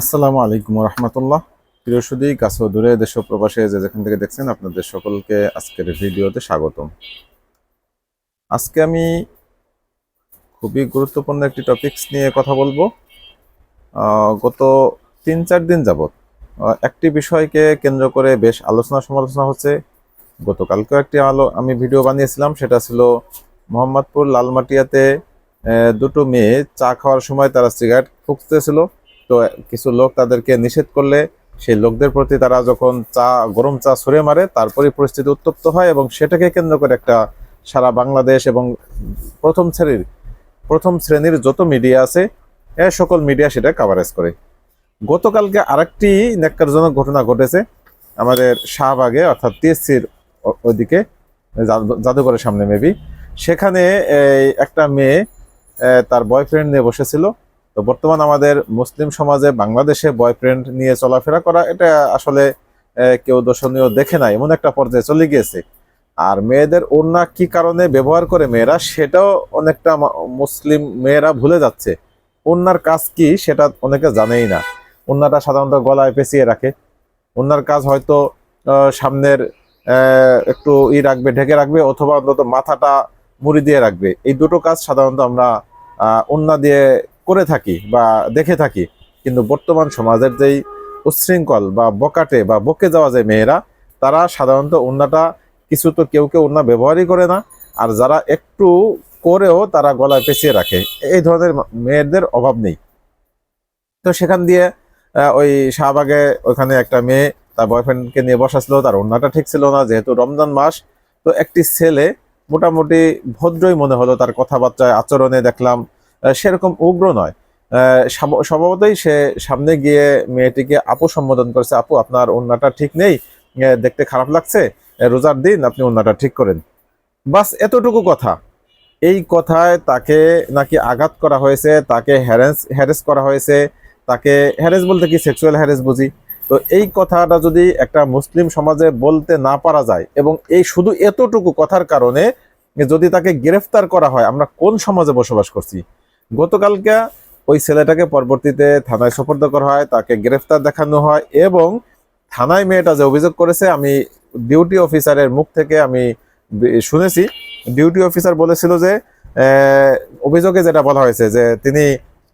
আসসালামু আলাইকুম রহমতুল্লাহ প্রিয় সুদী, কাছে দূরে, দেশ প্রবাসে যে যেখান থেকে দেখছেন, আপনাদের সকলকে আজকের ভিডিওতে স্বাগতম। আজকে আমি খুবই গুরুত্বপূর্ণ একটি টপিকস নিয়ে কথা বলব। গত তিন চার দিন যাবৎ একটি বিষয়কে কেন্দ্র করে বেশ আলোচনা সমালোচনা হচ্ছে। গতকালকেও একটি আলো, আমি ভিডিও বানিয়েছিলাম, সেটা ছিল মোহাম্মদপুর লালমাটিয়াতে দুটো মেয়ে চা খাওয়ার সময় তারা সিগারেট ফুঁকতেছিল। তো কিছু লোক তাদেরকে নিষেধ করলে সেই লোকদের প্রতি তারা যখন চা, গরম চা ছড়ে মারে তারপরে পরিস্থিতি উত্তপ্ত হয় এবং সেটাকে কেন্দ্র করে একটা সারা বাংলাদেশ এবং প্রথম শ্রেণির প্রথম শ্রেণির যত মিডিয়া আছে, এ সকল মিডিয়া সেটা কাভারেজ করে। গতকালকে আরেকটি ন্যাক্কারজনক ঘটনা ঘটেছে। আমাদের শাহবাগে, অর্থাৎ টিএসসির ওইদিকে জাদুঘরের সামনে মেবি সেখানে একটা মেয়ে তার বয়ফ্রেন্ড নিয়ে বসেছিল। তো বর্তমান আমাদের মুসলিম সমাজে বাংলাদেশে বয়ফ্রেন্ড নিয়ে চলাফেরা করা, এটা আসলে কেউ দর্শনীয় দেখে না এমন একটা পর্যায়ে চলে গিয়েছে। আর মেয়েদের ওড়না কি কারণে ব্যবহার করে মেয়েরা, সেটাও অনেকটা মুসলিম মেয়েরা ভুলে যাচ্ছে। ওড়নার কাজ কি, সেটা অনেকে জানেই না। ওড়নাটা সাধারণত গলায় পেঁচিয়ে রাখে। ওড়নার কাজ হয়তো সামনের একটু ই রাখবে, ঢেকে রাখবে, অথবা অন্তত মাথাটা মুড়ি দিয়ে রাখবে। এই দুটো কাজ সাধারণত আমরা ওড়না দিয়ে করে থাকি বা দেখে থাকি, কিন্তু বর্তমান সমাজের যেই উচ্ছৃঙ্খল বা বকাটে বা বকে যাওয়া যায় মেয়েরা, তারা সাধারণত ওড়নাটা কিছু তো কেউ কেউ ওড়না ব্যবহারই করে না, আর যারা একটু করেও তারা গলায় পেঁচিয়ে রাখে। এই ধরনের মেয়েদের অভাব নেই। তো সেখান দিয়ে ওই শাহবাগে ওখানে একটা মেয়ে তার বয়ফ্রেন্ডকে নিয়ে বসাছিল তার ওড়নাটা ঠিক ছিল না, যেহেতু রমজান মাস, তো একটি ছেলে মোটামুটি ভদ্রই মনে হলো তার কথাবার্তায়, আচরণে দেখলাম সেরকম উগ্র নয়। স্বভাবতই সে সামনে গিয়ে মেয়েটিকে আপু সম্বোধন করেছে, আপু, আপনার ওড়নাটা ঠিক নেই দেখতে খারাপ লাগছে রোজার দিন আপনি ওড়নাটা ঠিক করেন। বাস এতটুকু কথা। এই কথায় তাকে নাকি আঘাত করা হয়েছে, তাকে হ্যারেস হ্যারেস করা হয়েছে, তাকে হ্যারেস বলতে কি সেক্সুয়াল হ্যারেস বুঝি? তো এই কথাটা যদি একটা মুসলিম সমাজে বলতে না পারা যায় এবং এই শুধু এতটুকু কথার কারণে যদি তাকে গ্রেফতার করা হয়, আমরা কোন সমাজে বসবাস করছি? গতকালকে ওই ছেলেটাকে পরবর্তীতে থানায় সোপর্দ করা হয়, তাকে গ্রেফতার দেখানো হয় এবং থানায় মেয়েটা যে অভিযোগ করেছে, আমি ডিউটি অফিসারের মুখ থেকে আমি শুনেছি। ডিউটি অফিসার বলেছিল যে অভিযোগে যেটা বলা হয়েছে যে, তিনি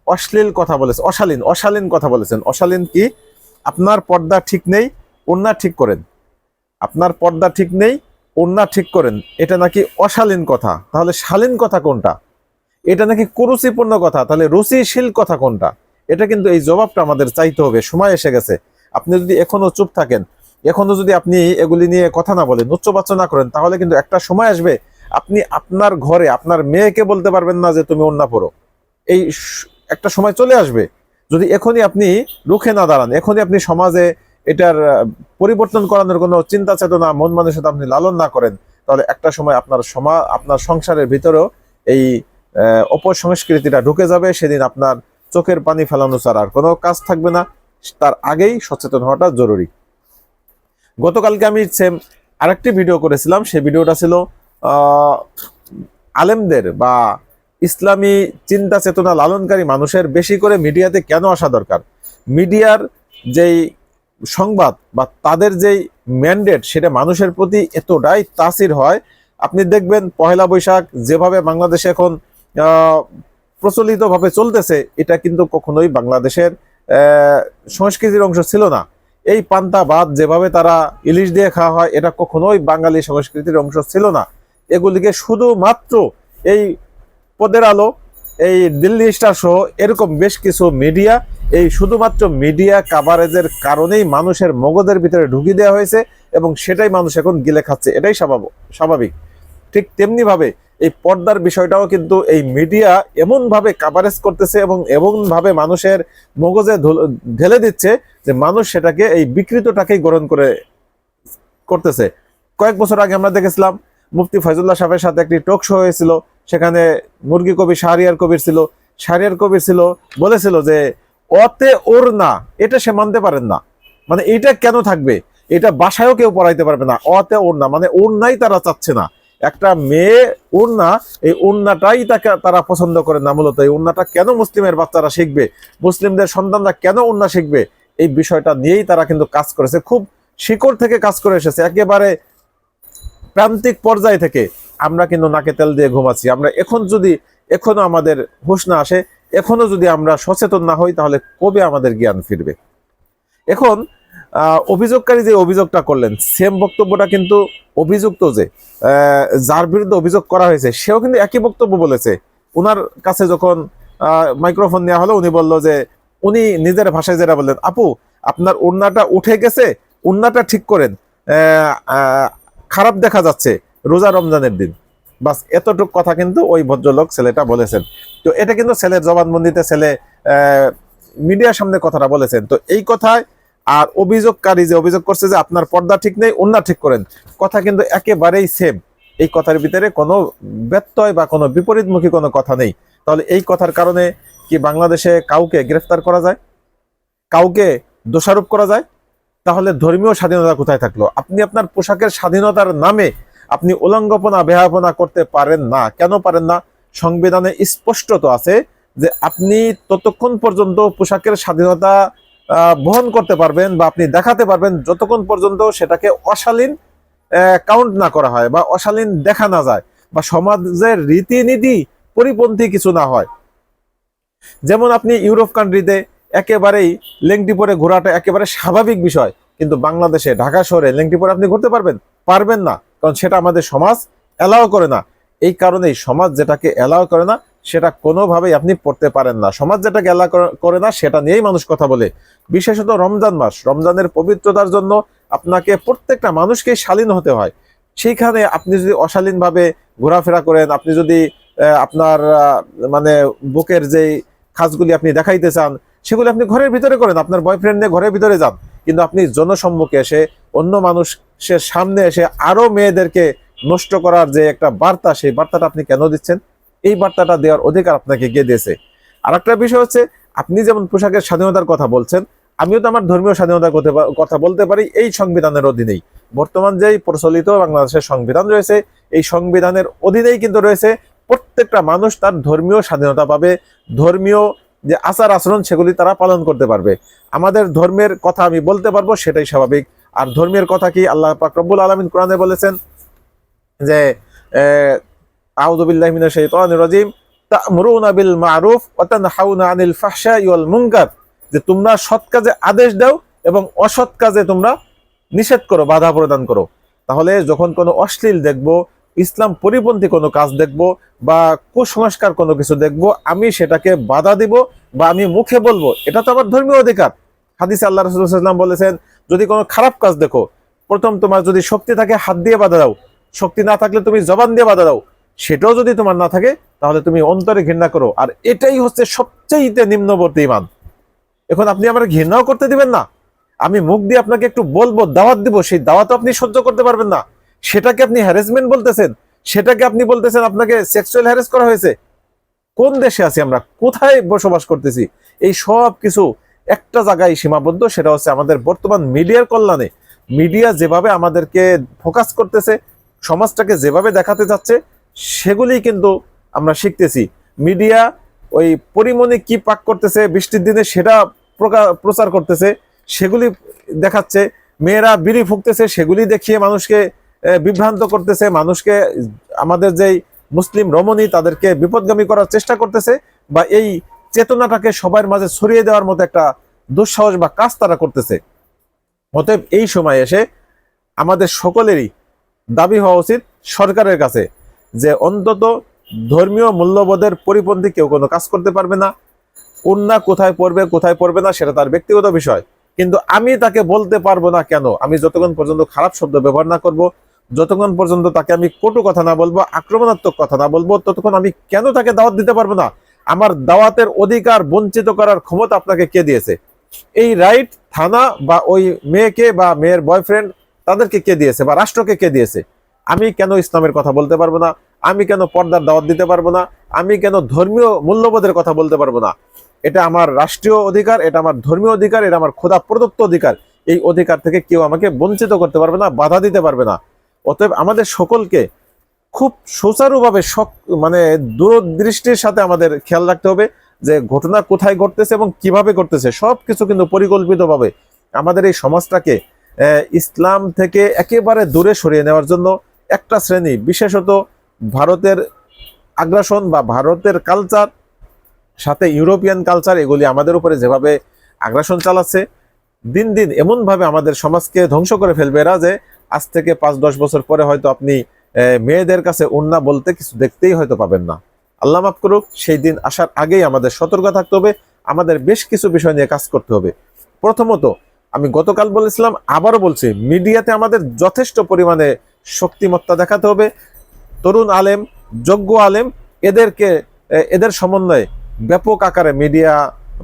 অশ্লীল কথা বলেছেন অশালীন অশালীন কথা বলেছেন। অশালীন কি? আপনার পর্দা ঠিক নেই ওন্না ঠিক করেন। আপনার পর্দা ঠিক নেই ওন্না ঠিক করেন। এটা নাকি অশালীন কথা? তাহলে শালীন কথা কোনটা? এটা নাকি কুরুচিপূর্ণ কথা। তাহলে রুচিশীল কথা কোনটা? এটা কিন্তু এই জবাবটা আমাদের চাইতে হবে। সময় এসে গেছে। আপনি যদি এখনও চুপ থাকেন, এখনও যদি আপনি এগুলি নিয়ে কথা না বলেন, উচ্চবাচ্য না করেন, তাহলে কিন্তু একটা সময় আসবে, আপনি আপনার ঘরে, আপনার মেয়েকে বলতে পারবেন না যে তুমি অন্যা পড়ো এই একটা সময় চলে আসবে। যদি এখনই আপনি রুখে না দাঁড়ান, এখনই আপনি সমাজে এটার পরিবর্তন করানোর কোনো চিন্তা, চেতনা মন মানুষের আপনি লালন না করেন, তাহলে একটা সময় আপনার সমা আপনার সংসারের ভিতরেও এই অপসংস্কৃতিটা ঢুকে যাবে, সেদিন আপনার চোখের পানি ফেলানো ছাড়া আর কোনো কাজ থাকবে না। তার আগেই সচেতন হওয়াটা জরুরি। গতকালকে আমি সেম আরেকটি ভিডিও করেছিলাম, সেই ভিডিওটা ছিল আলেমদের বা ইসলামী চিন্তা চেতনা লালনকারী মানুষের বেশি করে মিডিয়াতে কেন আসা দরকার? মিডিয়ার যেই সংবাদ বা তাদের যেই ম্যান্ডেট সেটা মানুষের প্রতি এতটাই তাসির হয়, আপনি দেখবেন পহেলা বৈশাখ যেভাবে বাংলাদেশে এখন প্রচলিতভাবে চলতেছে, এটা কিন্তু কখনোই বাংলাদেশের সংস্কৃতির অংশ ছিল না। এই পান্তা ভাত যেভাবে তারা ইলিশ দিয়ে খাওয়া হয়, এটা কখনোই বাঙালি সংস্কৃতির অংশ ছিল না। এগুলিকে শুধুমাত্র এই পদের আলো, এই দিল্লি স্টার সহ এরকম বেশ কিছু মিডিয়া, এই শুধুমাত্র মিডিয়া কাভারেজের কারণেই মানুষের মগজের ভিতরে ঢুকিয়ে দেওয়া হয়েছে এবং সেটাই মানুষ এখন গিলে খাচ্ছে, এটাই স্বাভাব- স্বাভাবিক। ঠিক তেমনি ভাবে এই পর্দার বিষয়টাও কিন্তু এই মিডিয়া এমন ভাবে কাভারেজ করতেছে এবং এমন ভাবে মানুষের মগজে ঢেলে দিচ্ছে যে মানুষ সেটাকে এই বিকৃতটাকেই গ্রহণ করে করতেছে। কয়েক বছর আগে আমরা দেখেছিলাম মুফতি ফয়জুল্লাহ সাহেবের সাথে একটি টক শো হয়েছিল, সেখানে মুরগি কবি শাহরিয়ার কবির ছিল। শাহরিয়ার কবির ছিল, বলেছিল যে অতে ওর না, এটা সে মানতে পারেন না। মানে এটা কেন থাকবে? এটা বাসায়ও কেউ পড়াইতে পারবে না। অতে ওর না মানে ওর নাই তারা চাচ্ছে না। একটা মেয়ে উন্না এই উন্নাটাই তাকে, তারা পছন্দ করে না মূলত। এই উন্নাটা কেন মুসলিমের বাচ্চারা শিখবে? মুসলিমদের সন্তানরা কেন উন্না শিখবে? এই বিষয়টা নিয়েই তারা কিন্তু কাজ করেছে। খুব শিকড় থেকে কাজ করে এসেছে। একেবারে প্রান্তিক পর্যায় থেকে আমরা কিন্তু নাকে তেল দিয়ে ঘুমাচ্ছি। আমরা এখন যদি, এখনও আমাদের হুঁশ না আসে, এখনও যদি আমরা সচেতন না হই, তাহলে কবে আমাদের জ্ঞান ফিরবে? এখন অভিযোগকারী যে অভিযোগটা করলেন সেম বক্তব্যটা কিন্তু অভিযুক্ত যে যার বিরুদ্ধে অভিযোগ করা হয়েছে, সেও কিন্তু একই বক্তব্য বলেছে। ওনার কাছে যখন মাইক্রোফোন নেওয়া হলো, উনি বলল যে, উনি নিজের ভাষায় যেটা বললেন, আপু, আপনার উন্নাটা উঠে গেছে উন্নাটা ঠিক করেন। খারাপ দেখা যাচ্ছে রোজা রমজানের দিন। বাস এতটুক কথা কিন্তু ওই ভদ্রলোক ছেলেটা বলেছেন। তো এটা কিন্তু ছেলের জবানবন্দিতে ছেলে মিডিয়ার সামনে কথাটা বলেছেন। তো এই কথায় আর অভিযোগকারী যে অভিযোগ করছে যে আপনার পর্দা ঠিক নেই অন্য ঠিক করেন। কথা কিন্তু একেবারেই সেম এই কথার ভিতরে কোনো ব্যত্যয় বা কোনো বিপরীতমুখী কোনো কথা নেই। তাহলে এই কথার কারণে কি বাংলাদেশে কাউকে গ্রেফতার করা যায়? কাউকে দোষারোপ করা যায়? তাহলে ধর্মীয় স্বাধীনতা কোথায় থাকল? আপনি আপনার পোশাকের স্বাধীনতার নামে আপনি উলঙ্গপনা বেহাপনা করতে পারেন না। কেন পারেন না? সংবিধানে স্পষ্টত আছে যে আপনি ততক্ষণ পর্যন্ত পোশাকের স্বাধীনতা বহন করতে পারবেন বা আপনি দেখাতে পারবেন যতক্ষণ পর্যন্ত সেটাকে অশালীন কাউন্ট না করা হয় বা অশালীন দেখা না যায় বা সমাজের রীতিনীতি পরিপন্থী কিছু না হয়। যেমন আপনি ইউরোপ কান্ট্রিতে একেবারেই লেংটি পরে ঘোরাটা একেবারে স্বাভাবিক বিষয়, কিন্তু বাংলাদেশে, ঢাকা শহরে লেংটি পরে আপনি ঘুরতে পারবেন পারবেন না, কারণ সেটা আমাদের সমাজ এলাও করে না। এই কারণেই সমাজ যেটাকে এলাও করে না সেটা কোনোভাবেই আপনি পড়তে পারেন না। সমাজ যেটা গেলা করে না, সেটা নিয়েই মানুষ কথা বলে। বিশেষত রমজান মাস। রমজানের পবিত্রতার জন্য আপনাকে প্রত্যেকটা মানুষকেই শালীন হতে হয়। সেইখানে আপনি যদি অশালীনভাবে ঘোরাফেরা করেন, আপনি যদি আপনার মানে বুকের যেই খাসগুলি আপনি দেখাইতে চান, সেগুলি আপনি ঘরের ভিতরে করেন। আপনার বয়ফ্রেন্ড নিয়ে ঘরের ভিতরে যান। কিন্তু আপনি জনসম্মুখে এসে, অন্য মানুষের সামনে এসে আরও মেয়েদেরকে নষ্ট করার যে একটা বার্তা, সেই বার্তাটা আপনি কেন দিচ্ছেন? এই বার্তাটা দেওয়ার অধিকার আপনাকে কে দিয়েছে? আর একটা বিষয় হচ্ছে, আপনি যেমন পোশাকের স্বাধীনতার কথা বলছেন, আমিও তো আমার ধর্মীয় স্বাধীনতার কথা বলতে পারি, এই সংবিধানের অধীনেই। বর্তমান যেই প্রচলিত বাংলাদেশের সংবিধান রয়েছে, এই সংবিধানের অধীনেই কিন্তু রয়েছে, প্রত্যেকটা মানুষ তার ধর্মীয় স্বাধীনতা পাবে, ধর্মীয় যে আচার আচরণ সেগুলি তারা পালন করতে পারবে। আমাদের ধর্মের কথা আমি বলতে পারব, সেটাই স্বাভাবিক। আর ধর্মের কথা কি আল্লাহ পাক আলমিন কোরআনে বলেছেন যে আউযুবিল্লাহি মিনাশ শাইতানির রাজিম, তা'মুরুনা বিল মা'রুফ ওয়া তানহাউনা আনিল ফাহশাই ওয়াল মুনকার। যে তোমরা সৎ কাজে আদেশ দাও এবং অসৎ কাজে তোমরা নিষেধ করো, বাধা প্রদান করো। তাহলে যখন কোনো অশ্লীল দেখব, ইসলাম পরিপন্থী কোনো কাজ দেখব বা কুসংস্কার কোনো কিছু দেখব, আমি সেটাকে বাধা দিব বা আমি মুখে বলব, এটা তো আমার ধর্মীয় অধিকার। হাদিসে আল্লাহ রসুলাম বলেছেন, যদি কোনো খারাপ কাজ দেখো, প্রথম তোমার যদি শক্তি থাকে, হাত দিয়ে বাধা দাও। শক্তি না থাকলে তুমি জবান দিয়ে বাধা দাও। সেটাও যদি তোমার না থাকে, তাহলে তুমি অন্তরে ঘৃণা করো। আর এটাই হচ্ছে সবচেয়ে নিম্নবর্তী ইমান এখন আপনি আমার ঘৃণাও করতে দিবেন না। আমি মুখ দিয়ে আপনাকে একটু বলব, দাওয়াত দিব, সেই দাওয়াত আপনি সহ্য করতে পারবেন না। সেটাকে আপনি হ্যারাসমেন্ট বলতেছেন, সেটাকে আপনি বলতেছেন আপনাকে সেক্সুয়াল হ্যারাস করা হয়েছে। কোন দেশে আছি আমরা? কোথায় বসবাস করতেছি? এই সব কিছু একটা জায়গায় সীমাবদ্ধ, সেটা হচ্ছে আমাদের বর্তমান মিডিয়ার কল্যাণে। মিডিয়া যেভাবে আমাদেরকে ফোকাস করতেছে, সমাজটাকে যেভাবে দেখাতে যাচ্ছে সেগুলি কিন্তু আমরা শিখতেছি। মিডিয়া ওই পরিমণি কি পাক করতেছে, বৃষ্টির দিনে সেটা প্রচার করতেছে, সেগুলি দেখাচ্ছে। মেয়েরা বিড়ি ফুকতেছে, সেগুলি দেখিয়ে মানুষকে বিভ্রান্ত করতেছে, মানুষকে আমাদের যেই মুসলিম রমণী তাদেরকে বিপদগামী করার চেষ্টা করতেছে বা এই চেতনাটাকে সবার মাঝে ছড়িয়ে দেওয়ার মতো একটা দুঃসাহস বা কাজ তারা করতেছে। অতএব এই সময় এসে আমাদের সকলেরই দাবি হওয়া উচিত সরকারের কাছে। যে অন্তত ধর্মীয় মূল্যবোধের পরিপন্থী কেউ কোনো কাজ করতে পারবে না কন্যা কোথায় পড়বে কোথায় পড়বে না, সেটা তার ব্যক্তিগত বিষয়। কিন্তু আমি তাকে বলতে পারব না কেন? আমি যতক্ষণ পর্যন্ত খারাপ শব্দ ব্যবহার না করব, যতক্ষণ পর্যন্ত তাকে আমি কটু কথা না বলব, আক্রমণাত্মক কথা না বলব, ততক্ষণ আমি কেন তাকে দাওয়াত দিতে পারব না? আমার দাওয়াতের অধিকার বঞ্চিত করার ক্ষমতা আপনাকে কে দিয়েছে? এই রাইট থানা বা ওই মেয়েকে বা মেয়ের বয়ফ্রেন্ড তাদেরকে কে দিয়েছে বা রাষ্ট্রকে কে দিয়েছে? আমি কেন ইসলামের কথা বলতে পারব না? আমি কেন পর্দার দাওয়াত দিতে পারব না? আমি কেন ধর্মীয় মূল্যবোধের কথা বলতে পারব না? এটা আমার রাষ্ট্রীয় অধিকার, এটা আমার ধর্মীয় অধিকার, এটা আমার খোদা প্রদত্ত অধিকার। এই অধিকার থেকে কেউ আমাকে বঞ্চিত করতে পারবে না, বাধা দিতে পারবে না। অতএব আমাদের সকলকে খুব সুচারুভাবে মানে দূরদৃষ্টির সাথে আমাদের খেয়াল রাখতে হবে যে ঘটনা কোথায় ঘটতেছে এবং কীভাবে ঘটতেছে। সব কিছু কিন্তু পরিকল্পিতভাবে আমাদের এই সমাজটাকে ইসলাম থেকে একেবারে দূরে সরিয়ে নেওয়ার জন্য একটা শ্রেণি, বিশেষত ভারতের আগ্রাসন বা ভারতের কালচার সাথে ইউরোপিয়ান কালচার এগুলি আমাদের উপরে যেভাবে আগ্রাসন চালাচ্ছে, দিন দিন এমনভাবে আমাদের সমাজকে ধ্বংস করে ফেলবে। এরা যে আজ থেকে পাঁচ, দশ বছর পরে হয়তো আপনি মেয়েদের কাছে উন্না বলতে কিছু দেখতেই হয়তো পাবেন না। আল্লাহ মাফ করুক, সেই দিন আসার আগেই আমাদের সতর্ক থাকতে হবে, আমাদের বেশ কিছু বিষয় নিয়ে কাজ করতে হবে। প্রথমত, আমি গতকাল বলেছিলাম, আবারও বলছি, মিডিয়াতে আমাদের যথেষ্ট পরিমাণে শক্তিমত্তা দেখাতে হবে তরুণ আলেম, যোগ্য আলেম, এদেরকে এদের সমন্বয়ে ব্যাপক আকারে মিডিয়া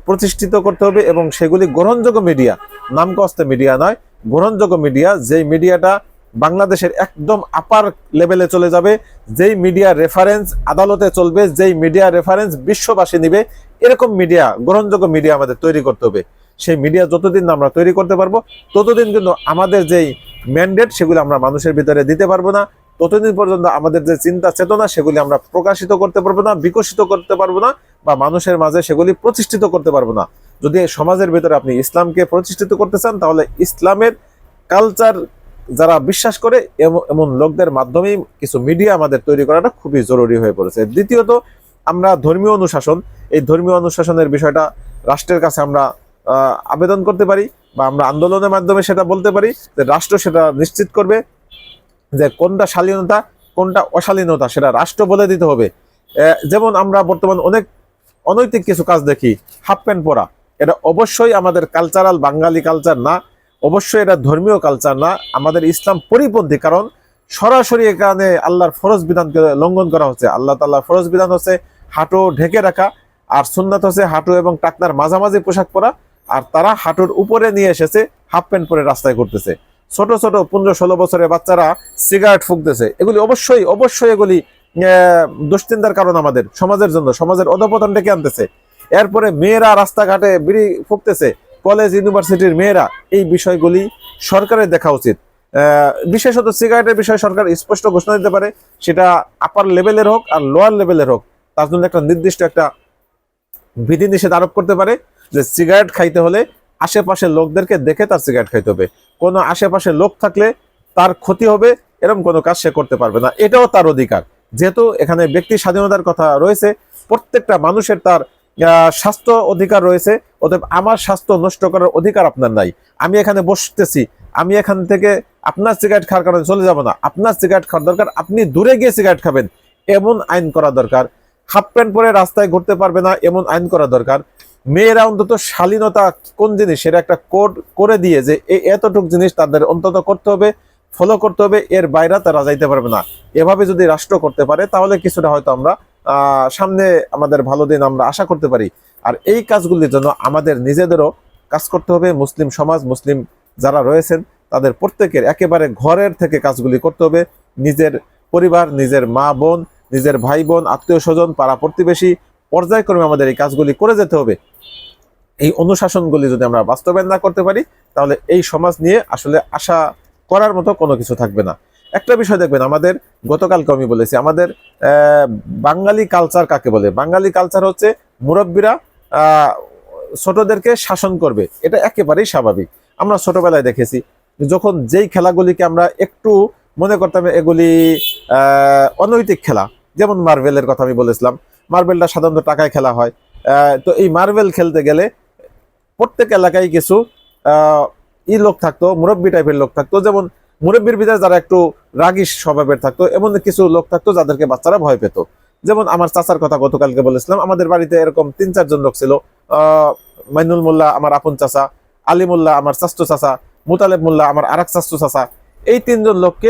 প্রতিষ্ঠিত করতে হবে এবং সেগুলি গ্রহণযোগ্য মিডিয়া, নামকস্তে মিডিয়া নয়, গ্রহণযোগ্য মিডিয়া, যেই মিডিয়াটা বাংলাদেশের একদম আপার লেভেলে চলে যাবে, যেই মিডিয়া রেফারেন্স আদালতে চলবে, যেই মিডিয়া রেফারেন্স বিশ্ববাসী নিবে, এরকম মিডিয়া, গ্রহণযোগ্য মিডিয়া আমাদের তৈরি করতে হবে। সেই মিডিয়া যতদিন আমরা তৈরি করতে পারব, ততদিন কিন্তু আমাদের যেই ম্যান্ডেট সেগুলো আমরা মানুষের ভিতরে দিতে পারব না। ততদিন পর্যন্ত আমাদের যে চিন্তা চেতনা, সেগুলি আমরা প্রকাশিত করতে পারব না, বিকশিত করতে পারব না, বা মানুষের মাঝে সেগুলি প্রতিষ্ঠিত করতে পারব না। যদি সমাজের ভিতরে আপনি ইসলামকে প্রতিষ্ঠিত করতে চান, তাহলে ইসলামের কালচার যারা বিশ্বাস করে, এম- এমন লোকদের মাধ্যমেই কিছু মিডিয়া আমাদের তৈরি করাটা খুবই জরুরি হয়ে পড়েছে। দ্বিতীয়ত, আমরা ধর্মীয় অনুশাসন, এই ধর্মীয় অনুশাসনের বিষয়টা রাষ্ট্রের কাছে আমরা আবেদন করতে পারি, বা আমরা আন্দোলনের মাধ্যমে সেটা বলতে পারি যে রাষ্ট্র সেটা নিশ্চিত করবে। যে কোনটা শালীনতা, কোনটা অশালীনতা সেটা রাষ্ট্র বলে দিতে হবে। যেমন আমরা বর্তমান অনেক অনৈতিক কিছু কাজ দেখি, হাফ প্যান্ট পরা। এটা অবশ্যই আমাদের কালচারাল বাঙালি কালচার না, অবশ্যই এটা ধর্মীয় কালচার না, আমাদের ইসলাম পরিপন্থী। কারণ সরাসরি এখানে আল্লাহর ফরজ বিধানকে লঙ্ঘন করা হচ্ছে। আল্লাহ তাল্লাহ ফরজ বিধান হচ্ছে হাঁটু ঢেকে রাখা, আর সুন্নাত হচ্ছে হাঁটু এবং টাকনার মাঝামাঝি পোশাক পরা, আর তারা হাঁটুর উপরে নিয়ে এসেছে, হাফ প্যান্ট পরে রাস্তায় করতেছে ছোট ছোট, পনেরো, ষোলো বছরের বাচ্চারা সিগারেট ফুঁকতেছে। এগুলি অবশ্যই অবশ্যই এগুলি দুশ্চিন্তার কারণ আমাদের, সমাজের জন্য, সমাজের অধপতন ডেকে আনতেছে। এরপরে মেয়েরা রাস্তাঘাটে বিড়ি ফুঁকতেছে। কলেজ, ইউনিভার্সিটির মেয়েরা, এই বিষয়গুলি সরকারের দেখা উচিত। বিশেষত সিগারেটের বিষয়ে সরকার স্পষ্ট ঘোষণা দিতে পারে, সেটা আপার লেভেলের হোক আর লোয়ার লেভেলের হোক। তার জন্য একটা নির্দিষ্ট একটা বিধিনিষেধ আরোপ করতে পারে যে সিগারেট খাইতে হলে আশেপাশের লোকদেরকে দেখে তার সিগারেট খাইতে হবে। কোনো আশেপাশে লোক থাকলে তার ক্ষতি হবে, এরকম কোনো কাজ সে করতে পারবে না। এটাও তার অধিকার। যেহেতু এখানে ব্যক্তি স্বাধীনতার কথা রয়েছে, প্রত্যেকটা মানুষের তার স্বাস্থ্য অধিকার রয়েছে, অতএব আমার স্বাস্থ্য নষ্ট করার অধিকার আপনার নাই। আমি এখানে বসতেছি, আমি এখান থেকে আপনার সিগারেট খাওয়ার কারণে চলে যাব না। আপনার সিগারেট খাওয়ার দরকার, আপনি দূরে গিয়ে সিগারেট খাবেন। এমন আইন করা দরকার। হাফ প্যান্ট পরে রাস্তায় ঘুরতে পারবে না, এমন আইন করা দরকার। মেয়েরা অন্তত শালীনতা কোন জিনিস? সেটা একটা কোড করে দিয়ে যে এই এতটুক জিনিস তাদের অন্তত করতে হবে ফলো করতে হবে, এর বাইরে তারা যাইতে পারবে না। এভাবে যদি রাষ্ট্র করতে পারে, তাহলে কিছুটা হয়তো আমরা সামনে আমাদের ভালো দিন আমরা আশা করতে পারি। আর এই কাজগুলির জন্য আমাদের নিজেদেরও কাজ করতে হবে, মুসলিম সমাজ, মুসলিম যারা রয়েছেন, তাদের প্রত্যেকের একেবারে ঘরের থেকে কাজগুলি করতে হবে। নিজের পরিবার, নিজের মা বোন, নিজের ভাই বোন, আত্মীয় স্বজন, পাড়া প্রতিবেশী পর্যায়ক্রমে আমাদের এই কাজগুলি করে যেতে হবে। এই অনুশাসনগুলি যদি আমরা বাস্তবায়ন না করতে পারি, তাহলে এই সমাজ নিয়ে আসলে আশা করার মতো কোনো কিছু থাকবে না। একটা বিষয় দেখবেন, আমাদের গতকালকে আমি বলেছি, আমাদের বাঙালি কালচার কাকে বলে? বাঙালি কালচার হচ্ছে মুরব্বীরা ছোটদেরকে শাসন করবে। এটা একেবারেই স্বাভাবিক। আমরা ছোটবেলায় দেখেছি, যখন যেই খেলাগুলিকে আমরা একটু মনে করতাম এগুলি অনৈতিক খেলা, যেমন মার্বেলের কথা আমি বলেছিলাম মার্বেলটা সাধারণত টাকায় খেলা হয়। তো এই মার্বেল খেলতে গেলে প্রত্যেক এলাকায় কিছু ই লোক থাকতো, মুরব্বী টাইপের লোক থাকতো। যেমন মুরব্বীর ভিতরে যারা একটু রাগিস স্বভাবের থাকতো, এমন কিছু লোক থাকতো যাদেরকে বাচ্চারা ভয় পেত। যেমন আমার চাচার কথা গতকালকে বলেছিলাম, আমাদের বাড়িতে এরকম তিন চারজন লোক ছিল। মাইনুল মোল্লা আমার আপন চাচা, আলী মোল্লা আমার চাস্তু চাচা, মুতালেব মোল্লা আমার আরেক চাস্তু চাচা। এই তিনজন লোককে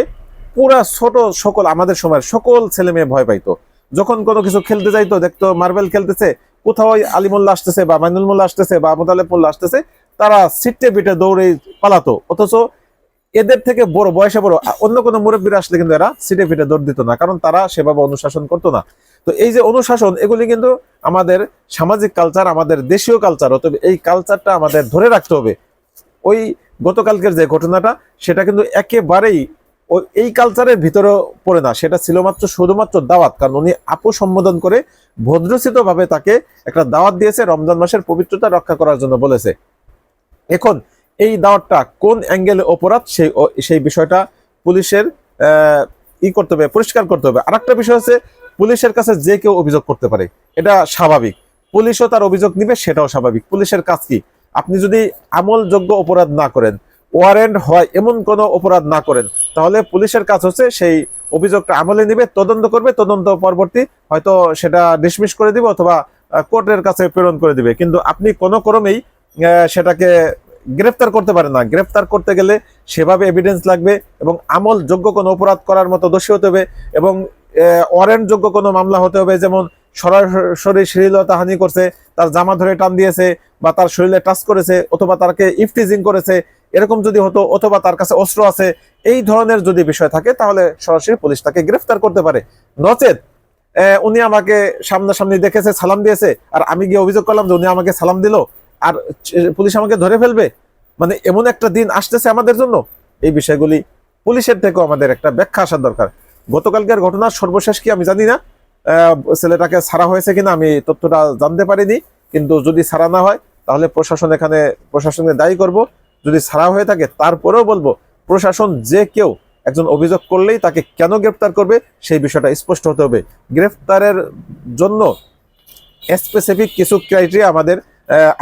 পুরা ছোট সকল, আমাদের সময়ের সকল ছেলে মেয়ে ভয় পাইতো। যখন কোনো কিছু খেলতে যাইতো, দেখতো মার্বেল খেলতেছে, কোথাও ওই আলিমুল্লাহ আসতেছে বা মাইনুল মোল্লা আসতেছে বা মুতালেব মোল্লা আসতেছে, তারা সিটে বিটে দৌড়ে পালাতো। অথচ এদের থেকে বড়, বয়সে বড় অন্য কোনো মুরব্বীরা আসলে কিন্তু এরা সিটে ফিটে দৌড় দিত না, কারণ তারা সেভাবে অনুশাসন করতো না। তো এই যে অনুশাসন, এগুলি কিন্তু আমাদের সামাজিক কালচার আমাদের দেশীয় কালচার অতএব এই কালচারটা আমাদের ধরে রাখতে হবে। ওই গতকালকের যে ঘটনাটা, সেটা কিন্তু একেবারেই ও এই কালচারের ভিতরে পড়ে না। সেটা ছিল মাত্র শুধুমাত্র দাওয়াত, কারণ উনি আপু সম্বোধন করে ভদ্রচিত ভাবে তাকে একটা দাওয়াত দিয়েছে, রমজান মাসের পবিত্রতা রক্ষা করার জন্য বলেছে। এখন এই দাওয়াতটা কোন অ্যাঙ্গেলে অপরাধ, সেই সেই বিষয়টা পুলিশের ই করতে হবে, পরিষ্কার করতে হবে। আরেকটা বিষয় হচ্ছে, পুলিশের কাছে যে কেউ অভিযোগ করতে পারে, এটা স্বাভাবিক। পুলিশও তার অভিযোগ নিবে, সেটাও স্বাভাবিক। পুলিশের কাজ কি? আপনি যদি আমলযোগ্য অপরাধ না করেন ওয়ারেন্ট হয়, এমন কোনো অপরাধ না করেন। তাহলে পুলিশের কাজ হচ্ছে সেই অভিযোগটা আমলে নিবে, তদন্ত করবে, তদন্ত পরবর্তী হয়তো সেটা ডিসমিস করে দিবে অথবা কোর্টের কাছে প্রেরণ করে দিবে। কিন্তু আপনি কোনো ক্রমেই সেটাকে গ্রেফতার করতে পারেন না। গ্রেফতার করতে গেলে সেভাবে এভিডেন্স লাগবে এবং আমল যোগ্য কোনো অপরাধ করার মতো দোষী হতে হবে এবং ওয়ারেন্ট যোগ্য কোনো মামলা হতে হবে। যেমন সরাসরি শ্লীলতা হানি করছে, তার জামা ধরে টান দিয়েছে বা তার শরীরে টাচ করেছে অথবা তাকে ইফটিজিং করেছে এরকম যদি হতো অথবা তার কাছে অস্ত্র আছে, এই ধরনের যদি বিষয় থাকে, তাহলে সরাসরি পুলিশ তাকে গ্রেফতার করতে পারে। নচেত উনি আমাকে সামনাসামনি দেখেছে, সালাম দিয়েছে, আর আমি গিয়ে অভিযোগ করলাম যে উনি আমাকে সালাম দিল, আর পুলিশ আমাকে ধরে ফেলবে। মানে এমন একটা দিন আসতেছে আমাদের জন্য। এই বিষয়গুলি পুলিশের থেকেও আমাদের একটা ব্যাখ্যা আসার দরকার। গতকালকের ঘটনার সর্বশেষ কি আমি জানি না। ছেলেটাকে ছাড়া হয়েছে কিনা আমি তথ্যটা জানতে পারিনি। কিন্তু যদি ছাড়া না হয়, তাহলে প্রশাসন এখানে, প্রশাসনকে দায়ী করব। যদি ছাড়া হয়ে থাকে, তারপরেও বলব, প্রশাসন যে কেউ একজন অভিযোগ করলেই তাকে কেন গ্রেফতার করবে, সেই বিষয়টা স্পষ্ট হতে হবে। গ্রেফতারের জন্য স্পেসিফিক কিছু ক্রাইটেরিয়া আমাদের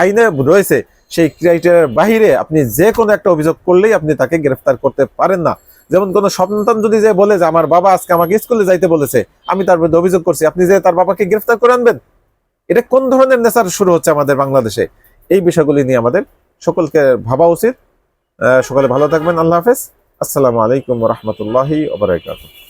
আইনে রয়েছে। সেই ক্রাইটেরিয়ার বাহিরে আপনি যে কোনো একটা অভিযোগ করলেই আপনি তাকে গ্রেফতার করতে পারেন না। যেমন কোনো সন্তান যদি যে বলে যে, আমার বাবা আজকে আমাকে স্কুলে যাইতে বলেছে, আমি তার বিরুদ্ধে অভিযোগ করছি, আপনি যে তার বাবাকে গ্রেফতার করে আনবেন? এটা কোন ধরনের নেশার শুরু হচ্ছে আমাদের বাংলাদেশে? এই বিষয়গুলি নিয়ে আমাদের সকলকে ভাবা উচিত। সকালে ভালো থাকবেন। আল্লাহ হাফেজ। আসসালামু আলাইকুম রহমতুল্লাহি ওবরাকাতুহ